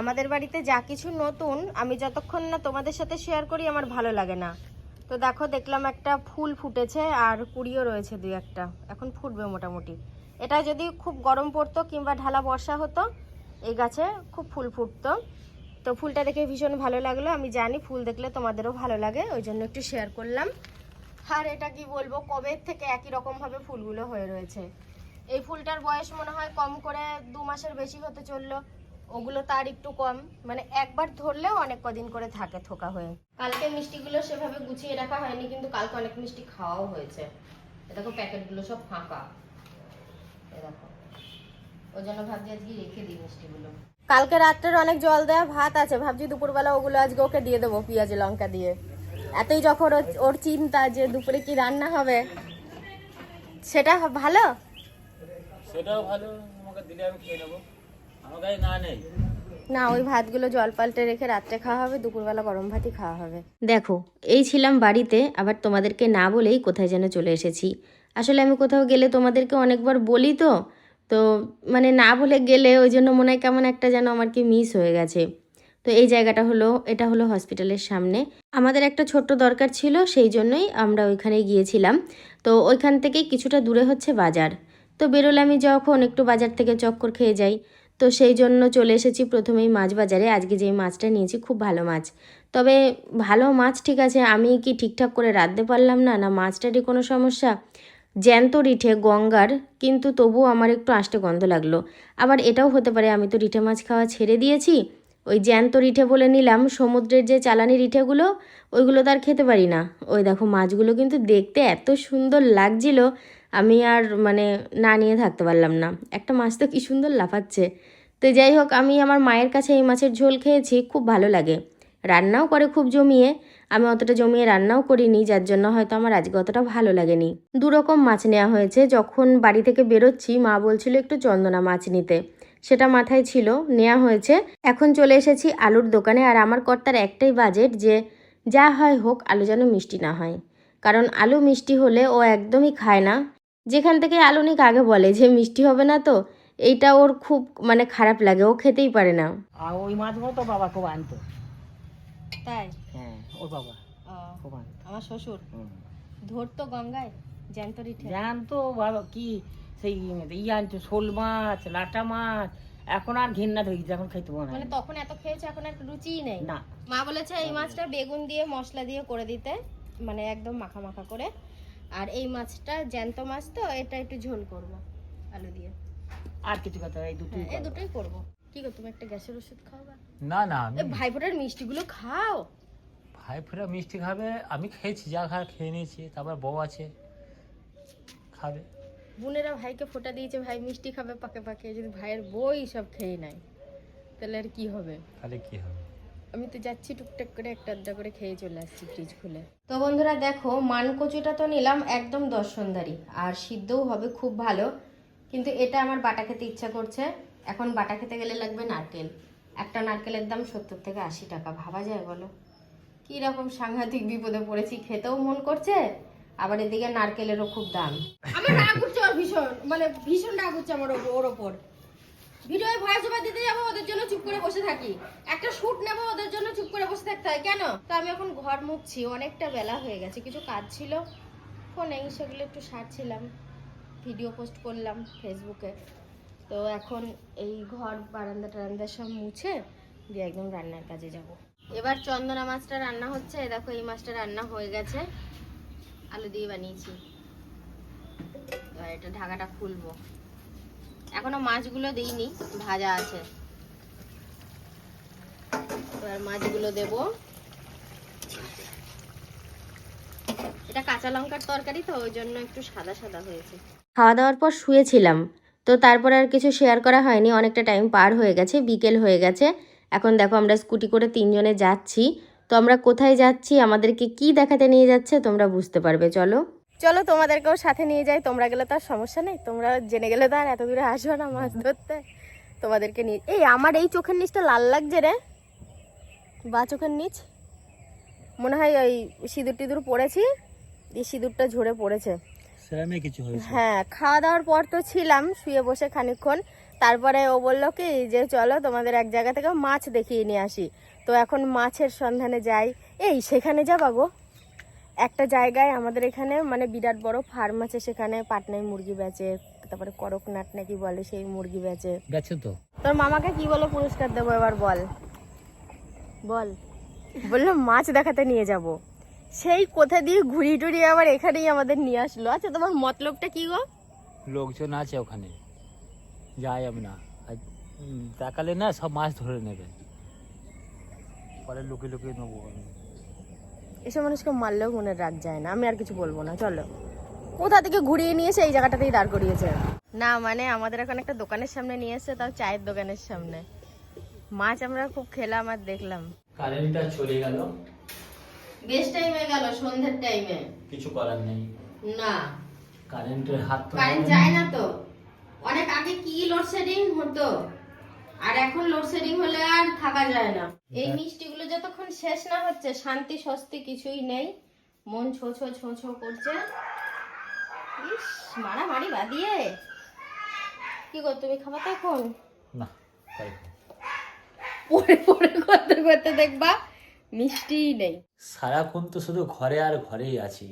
আমাদের বাড়িতে যা কিছু নতুন, আমি যতক্ষণ না তোমাদের সাথে শেয়ার করি, আমার ভালো লাগে না। তো দেখো, দেখলাম একটা ফুল ফুটেছে আর কুড়িও রয়েছে দুই একটা। এখন ফুটবে মোটামুটি। এটা যদি খুব গরম পড়তো কিংবা ঢালা বর্ষা হতো, এই গাছে খুব ফুল ফুটতো। তো ফুলটা দেখে ভীষণ ভালো লাগল। আমি জানি ফুল দেখলে তোমাদেরও ভালো লাগে, ওই জন্য একটু শেয়ার করলাম। আর এটা কি বলব কবে থেকে একই রকম ভাবে ফুলগুলো হয়ে রয়েছে। এই ফুলটার বয়স মনে হয় কম করে দু মাসের বেশি হতে চলল। ওগুলো তার একটু কম। মানে একবার ধরলেও অনেক কদিন করে থাকে থোকা হয়ে। কালকে মিষ্টিগুলো সেভাবে গুছিয়ে রাখা হয়নি কিন্তু কালকে অনেক মিষ্টি খাওয়াও হয়েছে। দেখো প্যাকেটগুলো সব ফাঁকা। দেখো। ওই জন্য ভাবছি আজকে রেখে দিই মিষ্টিগুলো। কালকে রাত্রের অনেক জল দেওয়া ভাত আছে ভাবছি দুপুরবেলা ওগুলো আজকে ওকে দিয়ে দেবো পেঁয়াজ লঙ্কা দিয়ে। এতই যখন ওর- ওর চিন্তা যে দুপুরে কি রান্না হবে সেটা ভালো? সেটাও ভালো আমাকে দিলে আমি খেয়ে নেব। না নেই। না ওই ভাতগুলো জল পাল্টে রেখে রাত্রে খাওয়া হবে দুপুরবেলা গরম ভাতই খাওয়া হবে। দেখো এই ছিলাম বাড়িতে আবার তোমাদেরকে না বলেই কোথায় যেন চলে এসেছি। আসলে আমি কোথাও গেলে তোমাদেরকে অনেকবার বলি তো তো মানে না বলে গেলে ওই জন্য মনে হয় কেমন একটা যেন আমার কি মিস হয়ে গেছে। তো এই জায়গাটা হলো এটা হলো হসপিটালের সামনে। আমাদের একটা ছোট্ট দরকার ছিল সেই জন্যই আমরা ওইখানে গিয়েছিলাম। তো ওইখান থেকে কিছুটা দূরে হচ্ছে বাজার। তো বেরোলে আমি যখন একটু বাজার থেকে চক্কর খেয়ে যাই। তো সেই জন্য চলে এসেছি প্রথমেই মাছ বাজারে। আজকে যে মাছটা নিয়েছি, খুব ভালো মাছ। তবে ভালো মাছ ঠিক আছে, আমি কি ঠিকঠাক করে রাঁধতে পারলাম না? না, মাছটারই কোনো সমস্যা? জ্যান্ত রিঠে, গঙ্গার, কিন্তু তবুও আমার একটু আষ্টে গন্ধ লাগল। আবার এটাও হতে পারে, আমি তো রিঠে মাছ খাওয়া ছেড়ে দিয়েছি। ওই জ্যান্ত রিঠে বলে নিলাম, সমুদ্রের যে চালানি রিঠেগুলো, ওইগুলো তো আর খেতে পারি না। ওই দেখো, মাছগুলো কিন্তু দেখতে এত সুন্দর লাগছিল আমি আর মানে না নিয়ে থাকতে পারলাম না। একটা মাছ তো কি সুন্দর লাফাচ্ছে। তো যাই হোক, আমি আমার মায়ের কাছে এই মাছের ঝোল খেয়েছি, খুব ভালো লাগে। রান্নাও করে খুব জমিয়ে, আমি অতটা জমিয়ে রান্নাও করিনি, যার জন্য হয়তো আমার আজকে অতটা ভালো লাগেনি। দু রকম মাছ নেওয়া হয়েছে, যখন বাড়ি থেকে বেরোচ্ছি, মা বলছিল একটু চন্দনা মাছ নিতে। সেটা মাথায় ছিল নেওয়া হয়েছে। এখন চলে এসেছি আলুর দোকানে, আর আমার কর্তার একটাই বাজেট যে যা হয় হোক, আলু যেন মিষ্টি না হয়। কারণ আলু মিষ্টি হলে ও একদমই খায় না। যেখান থেকে আলু নিক আগে বলে যে মিষ্টি হবে না তো এইটা ওর খুব মানে খারাপ লাগে ও খেতেই পারে না। আর ওই মাছগুলো তো বাবা খুব আনতো। তাই? হ্যাঁ ওর বাবা খুব আনতো। আমার শ্বশুর? ধরতো গঙ্গায়? জ্যান্ত রিঠে? জানতো বাবা কি সেই ইয়ে আনতো শোল মাছ লাটা মাছ এখন আর ঘেন্না ধরে এখন খাইতে মনে হয় মানে তখন এত খেয়েছে এখন আর রুচিই নেই। না। মা বলেছে এই মাছটা বেগুন দিয়ে মশলা দিয়ে করে দিতে মানে একদম মাখা মাখা করে। আর এই মাছটা জ্যান্ত মাছ তো এটা একটু ঝোল করব আলু দিয়ে। আর কিছু কথা এই দুটোই হ্যাঁ, এই দুটোই করব। কি গো তুমি একটা গ্যাসের ওষুধ খাওয়া না না আমি ভাইফোঁটার মিষ্টিগুলো খাও। ভাই ফেরা মিষ্টি খাবে আমি খেয়েছি যা খা খেয়ে নিয়েছি তারপর বউ আছে খাবে। বোনেরা ভাইকে ফোঁটা দিয়েছে ভাই মিষ্টি খাবে পাকে পাকে যদি ভাইয়ের বই সব খেয়ে নেয় তাহলে আর কি হবে? তাহলে কি হবে? আমি তো যাচ্ছি টুকটাক করে একটা আধটা করে খেয়ে চলে আসছি ফ্রিজ খুলে। তো বন্ধুরা দেখো মান কচুটা তো নিলাম একদম দর্শনদারি আর সিদ্ধও হবে খুব ভালো কিন্তু এটা আমার বাটা খেতে ইচ্ছা করছে। এখন বাটা খেতে গেলে লাগবে নারকেল। একটা নারকেলের দাম সত্তর থেকে আশি টাকা ভাবা যায় বলো? কি রকম সাংঘাতিক বিপদে পড়েছি খেতেও মন করছে আবার এদিকে নারকেলেরও খুব দাম। আমার রাগ উঠছে ভীষণ মানে ভীষণ রাগ উঠছে আমার ওর- ওর ওপর। ভিডিওয়ে ভয়েস ওভার দিতে যাব, ওদের জন্য চুপ করে বসে থাকি। একটা শুট নেব, ওদের জন্য চুপ করে বসে থাকতে হয়। কেন? তো আমি এখন ঘর মুখছি অনেকটা বেলা হয়ে গেছে, কিছু কাজ ছিল। ফোনে সেগুলো একটু সারছিলাম ভিডিও পোস্ট করলাম ফেসবুকে তো এখন এই ঘর, বারান্দা টারান্দা সব মুছে দিয়ে একদম রান্নার কাজে যাব। এবার চন্দনা মাছটা রান্না হচ্ছে দেখো এই মাছটা রান্না হয়ে গেছে। আলু দিয়ে বানিয়েছি। এটা ঢাকাটা খুলবো। এখনও মাছগুলো দিইনি, ভাজা আছে। এবার মাছগুলো দেব। এটা কাঁচা লঙ্কার তরকারি তো, ওই জন্য একটু সাদা সাদা হয়েছে। খাওয়া দাওয়ার পর শুয়েছিলাম, তো তারপর আর কিছু শেয়ার করা হয়নি, অনেকটা টাইম পার হয়ে গেছে, বিকেল হয়ে গেছে। এখন দেখো আমরা স্কুটি করে তিনজনে যাচ্ছি, তো আমরা কোথায় যাচ্ছি, আমাদেরকে কি দেখাতে নিয়ে যাচ্ছে তোমরা বুঝতে পারবে, চলো। চলো তোমাদেরকেও সাথে নিয়ে যাই। তোমরা গেলে তো আর সমস্যা নেই। তোমরা জেনে গেলে তো আর এত দূরে আসবে না মাছ ধরতে। তোমাদেরকে নিয়ে এই আমার এই চোখের নিচটা লাল লাগছে রে। বা চোখের নিচ। মনে হয় ওই সিঁদুর টিঁদুর পড়েছি। এই সিঁদুরটা ঝরে পড়েছে। কিছু হ্যাঁ খাওয়া দাওয়ার পর তো ছিলাম শুয়ে বসে খানিকক্ষণ। তারপরে ও বলল কি যে চলো তোমাদের এক জায়গা থেকে মাছ দেখিয়ে নিয়ে আসি। তো এখন মাছের সন্ধানে যাই। এই সেখানে যাবা গো। একটা জায়গায় আমাদের এখানে মানে বিরাট বড় ফার্ম আছে সেখানে পাটনাই মুরগি বেচে তারপরে করকনাট নাকি বলে সেই মুরগি বেচে। গেছে তো। তোর মামাকে কি বলে পুরস্কার দেবো এবার বল। বল। বলল মাছ দেখাতে নিয়ে যাব। সেই কোথা দিয়ে ঘুরি টুরি আবার এখানেই আমাদের নিয়ে আসলো। আচ্ছা তোমার মতলবটা কি গো? লোকজন আছে ওখানে। যাই আমি না। তাকালে না সব মাছ ধরে নেবে। পরে লুকিয়ে লুকিয়ে নেব আমি। এসব মানুষকে মারলেও মনের রাগ যায় না। আমি আর কিছু বলব না চলো। কোথা থেকে ঘুরিয়ে নিয়ে এসে এই জায়গাটাতেই দাঁড় করিয়েছে? না মানে আমাদের এখন একটা দোকানের সামনে নিয়ে এসেছে তাও চায়ের দোকানের সামনে। মাছ আমরা খুব খেলাম আর দেখলাম। কারেন্টটা চলে গেল। বেশ টাইমে গেল সন্ধ্যের টাইমে কিছু করার নেই। না। কারেন্টের হাত তো কারেন্ট যায় না তো। অনেক আগে কি লোডশেডিং হতো? আর এখন লোডশেডিং হলে আর থাকা যায় না। এই মিষ্টিগুলো যতক্ষণ শেষ না হচ্ছে শান্তি স্বস্তি কিছুই নেই। মন ছো ছো ছো ছো করছে। ইস মারামারি বাদিয়ে। কি গো তুমি খাবা তো এখন? না। পরে পরে করতে করতে দেখবা মিষ্টিই নেই। সারাক্ষণ তো শুধু ঘরে আর ঘরেই আছি।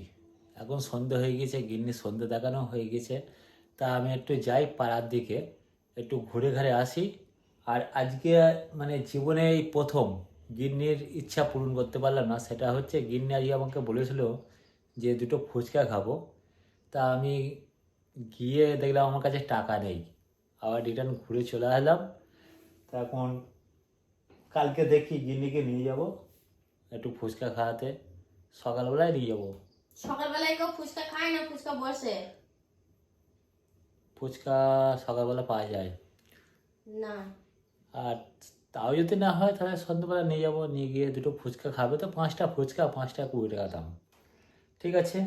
এখন সন্ধে হয়ে গেছে গিন্নি সন্ধে দেখানো হয়ে গেছে। তা আমি একটু যাই পাড়ার দিকে একটু ঘুরে ঘুরে আসি। আর আজকে মানে জীবনে এই প্রথম গিন্নির ইচ্ছা পূরণ করতে পারলাম না সেটা হচ্ছে গিন্নি আজকে আমাকে বলেছিল যে দুটো ফুচকা খাব। তা আমি গিয়ে দেখলাম আমার কাছে টাকা নেই। আবার রিটার্ন ঘুরে চলে আসলাম। তা এখন কালকে দেখি গিন্নিকে নিয়ে যাব একটু ফুচকা খাওয়াতে। সকালবেলায় নিয়ে যাব। সকালবেলায় কেউ ফুচকা খায় না? ফুচকা বসে? ফুচকা সকালবেলা পাওয়া যায়। না। আর তাও যদি না হয় তাহলে সন্ধ্যাবেলা নিয়ে যাব নিয়ে গিয়ে দুটো ফুচকা খাবে তো পাঁচটা ফুচকা পাঁচটা কুড়ি টাকা দাম। ঠিক আছে?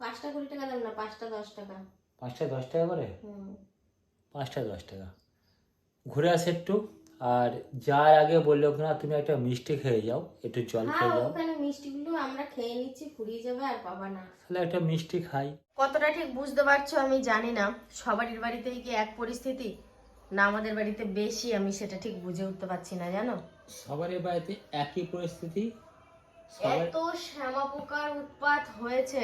পাঁচটা কুড়ি টাকা দাম না পাঁচটা দশ টাকা। পাঁচটা দশ টাকা করে? পাঁচটা দশ টাকা। ঘুরে আসে একটু আর যার আগে বলল না তুমি একটা মিষ্টি খেয়ে যাও একটু জল হ্যাঁ খেয়ে যাও। ওখানে মিষ্টিগুলো আমরা খেয়ে নিচ্ছি ফুরিয়ে যাবে আর পাবা না। তাহলে একটা মিষ্টি খাই। কতটা ঠিক বুঝতে পারছ আমি জানি না। সবারই বাড়িতেই কি এক পরিস্থিতি? না আমাদের বাড়িতে বেশি আমি সেটা ঠিক বুঝে উঠতে পারছি না জানো? সবারই বাড়িতে একই পরিস্থিতি। এত শ্যামা পোকার উৎপাত হয়েছে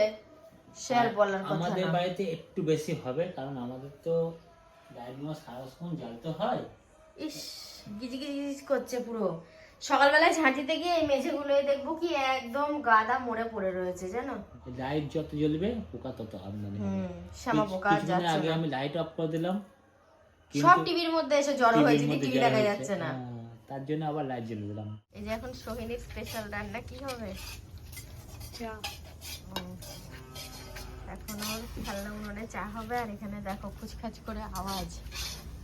আর বলার কথা আমাদের বাড়িতে একটু বেশি হবে কারণ আমাদের তো লাইটগুলো সারাক্ষণ জ্বালতে হয়। ইস গিজ গিজ গিজ করছে পুরো। সকালবেলায় ঝাঁটিতে গিয়ে এই মেঝেগুলোই দেখব কি একদম গাদা মরে পড়ে রয়েছে জানো? লাইট যত জ্বলবে পোকা তত আমদানি শ্যামা পোকা যাচ্ছে আগে আমি লাইট অফ করে দিলাম। সব টিভির মধ্যে এসে জড়ো হয়েছে টিভি দেখা যাচ্ছে না। হ্যাঁ, তার জন্য আবার লাইট জ্বলে দিলাম। এই যে এখন সোহিনীর স্পেশাল রান্না কি হবে? ও, এখন ওর খেলনা উনুনে চা হবে আর এখানে দেখো খুচখাচ করে আওয়াজ।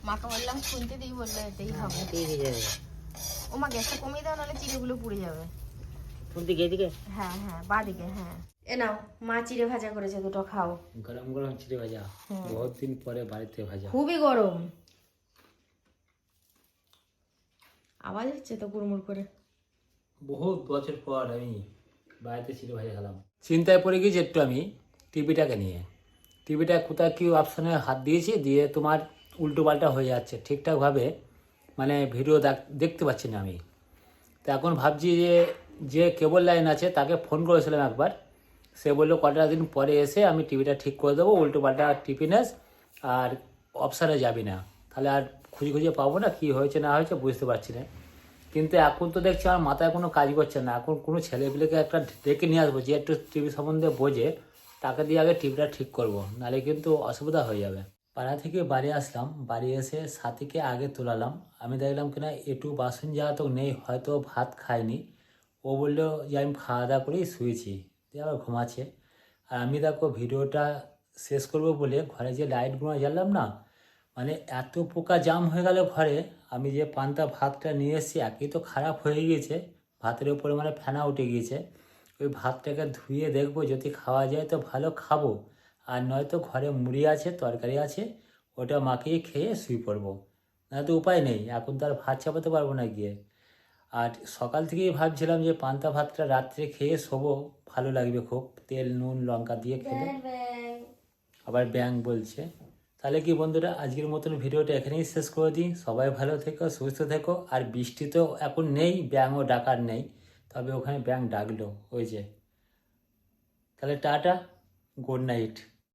মাকে বললাম শুনতে দিই বলল এতেই হবে। ও মা গ্যাসটা কমিয়ে দাও নাহলে চিড়েগুলো পুড়ে যাবে। কোন দিকে এদিকে? হ্যাঁ হ্যাঁ বাদিকে হ্যাঁ। এ নাও মা চিড়ে ভাজা করেছে দুটো খাও। গরম গরম চিড়ে ভাজা। বহুত দিন পরে বাড়িতে ভাজা। খুবই গরম। আওয়াজ হচ্ছে তো কুড়মুড় করে। বহুত বছর পর আমি বাড়িতে চিড়ে ভাজা খেলাম। চিন্তায় পড়ে গেছি একটু আমি টিভিটাকে নিয়ে। টিভিটা কোথায় কি অপশনে হাত দিয়েছি দিয়ে তোমার উল্টো পাল্টা হয়ে যাচ্ছে। ঠিকঠাকভাবে মানে ভিডিও দেখ- দেখতে পাচ্ছি না আমি। তো এখন ভাবছি যে যে কেবল লাইন আছে, তাকে ফোন করেছিলাম একবার। সে বলল, কটা দিন পরে এসে আমি টিভিটা ঠিক করে দেবো উল্টো পাল্টা টিপিনেস আর অপশানে যাবি না। তাহলে আর খুঁজে খুঁজে পাবো না, কি হয়েছে, না হয়েছে, বুঝতে পারছি না। কিন্তু এখন তো দেখছি আমার মাথায় কোনো কাজ করছে না। এখন কোনো ছেলেপিলেকে একটা ডেকে নিয়ে আসব, যে একটু টিভি সম্বন্ধে বোঝে, তাকে দিয়ে আগে টিভিটা ঠিক করব নাহলে কিন্তু অসুবিধা হয়ে যাবে। পাড়া থেকে বাড়ি আসলাম, বাড়ি এসে সাথীকে আগে তোলালাম। আমি দেখলাম কিনা একটু বাসন যাওয়া তো নেই, হয়তো ভাত খায়নি ও বলল, যে আমি খাওয়া দাওয়া করেই শুয়েছি আবার ঘুমাচ্ছে। আর আমি দেখো ভিডিওটা শেষ করব বলে ঘরে যে লাইটগুলো জ্বাললাম না মানে এত পোকা জাম হয়ে গেল ঘরে, আমি যে পান্তা ভাতটা নিয়ে এসেছি, একই তো খারাপ হয়ে গিয়েছে। ভাতের উপরে মানে ফেনা উঠে গিয়েছে। ওই ভাতটাকে ধুয়ে দেখব, যদি খাওয়া যায় তো ভালো খাব। আর নয়তো ঘরে মুড়ি আছে, তরকারি আছে, ওটা মাখিয়ে খেয়ে শুয়ে পড়ব। না তো উপায় নেই, এখন তো আর ভাত চাপাতে পারব না গিয়ে। আর সকাল থেকেই ভাবছিলাম যে পান্তা ভাতটা রাত্রে খেয়ে শোবো ভালো লাগবে খুব। তেল নুন লঙ্কা দিয়ে খেলে। আবার ব্যাং বলছে। তাহলে কি বন্ধুরা আজকের মতন ভিডিওটা এখানেই শেষ করে দিই। সবাই ভালো থেকো সুস্থ থেকো। আর বৃষ্টি তো এখন নেই ব্যাঙও ডাকার নেই। তবে ওখানে ব্যাঙ ডাকলো ওই যে। তাহলে টাটা গুড নাইট